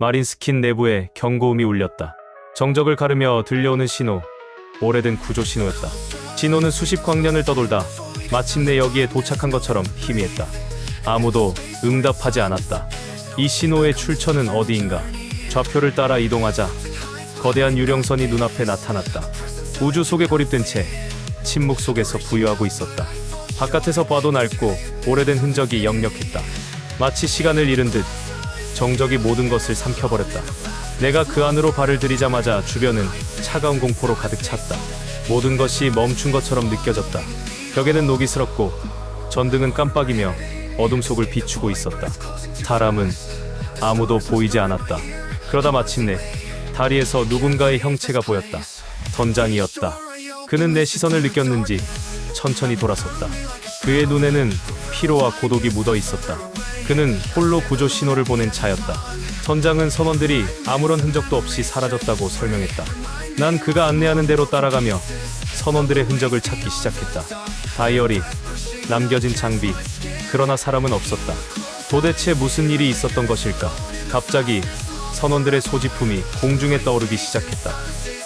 마린스킨 내부에 경고음이 울렸다. 정적을 가르며 들려오는 신호. 오래된 구조 신호였다. 신호는 수십 광년을 떠돌다 마침내 여기에 도착한 것처럼 희미했다. 아무도 응답하지 않았다. 이 신호의 출처는 어디인가? 좌표를 따라 이동하자 거대한 유령선이 눈앞에 나타났다. 우주 속에 고립된 채 침묵 속에서 부유하고 있었다. 바깥에서 봐도 낡고 오래된 흔적이 역력했다. 마치 시간을 잃은 듯 정적이 모든 것을 삼켜버렸다. 내가 그 안으로 발을 들이자마자 주변은 차가운 공포로 가득 찼다. 모든 것이 멈춘 것처럼 느껴졌다. 벽에는 녹이 슬었고 전등은 깜빡이며 어둠 속을 비추고 있었다. 사람은 아무도 보이지 않았다. 그러다 마침내 다리에서 누군가의 형체가 보였다. 선장이었다. 그는 내 시선을 느꼈는지 천천히 돌아섰다. 그의 눈에는 피로와 고독이 묻어 있었다. 그는 홀로 구조 신호를 보낸 자였다. 선장은 선원들이 아무런 흔적도 없이 사라졌다고 설명했다. 난 그가 안내하는 대로 따라가며 선원들의 흔적을 찾기 시작했다. 다이어리, 남겨진 장비, 그러나 사람은 없었다. 도대체 무슨 일이 있었던 것일까? 갑자기 선원들의 소지품이 공중에 떠오르기 시작했다.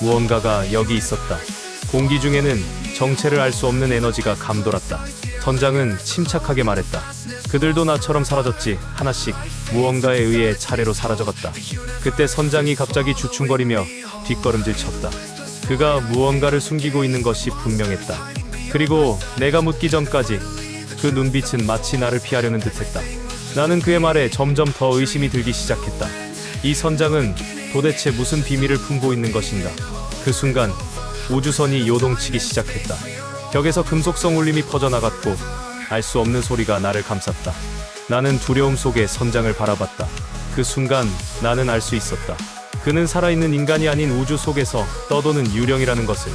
무언가가 여기 있었다. 공기 중에는 정체를 알 수 없는 에너지가 감돌았다. 선장은 침착하게 말했다. 그들도 나처럼 사라졌지. 하나씩 무언가에 의해 차례로 사라져갔다. 그때 선장이 갑자기 주춤거리며 뒷걸음질 쳤다. 그가 무언가를 숨기고 있는 것이 분명했다. 그리고 내가 묻기 전까지 그 눈빛은 마치 나를 피하려는 듯했다. 나는 그의 말에 점점 더 의심이 들기 시작했다. 이 선장은 도대체 무슨 비밀을 품고 있는 것인가? 그 순간 우주선이 요동치기 시작했다. 벽에서 금속성 울림이 퍼져나갔고 알 수 없는 소리가 나를 감쌌다. 나는 두려움 속에 선장을 바라봤다. 그 순간 나는 알 수 있었다. 그는 살아있는 인간이 아닌 우주 속에서 떠도는 유령이라는 것을.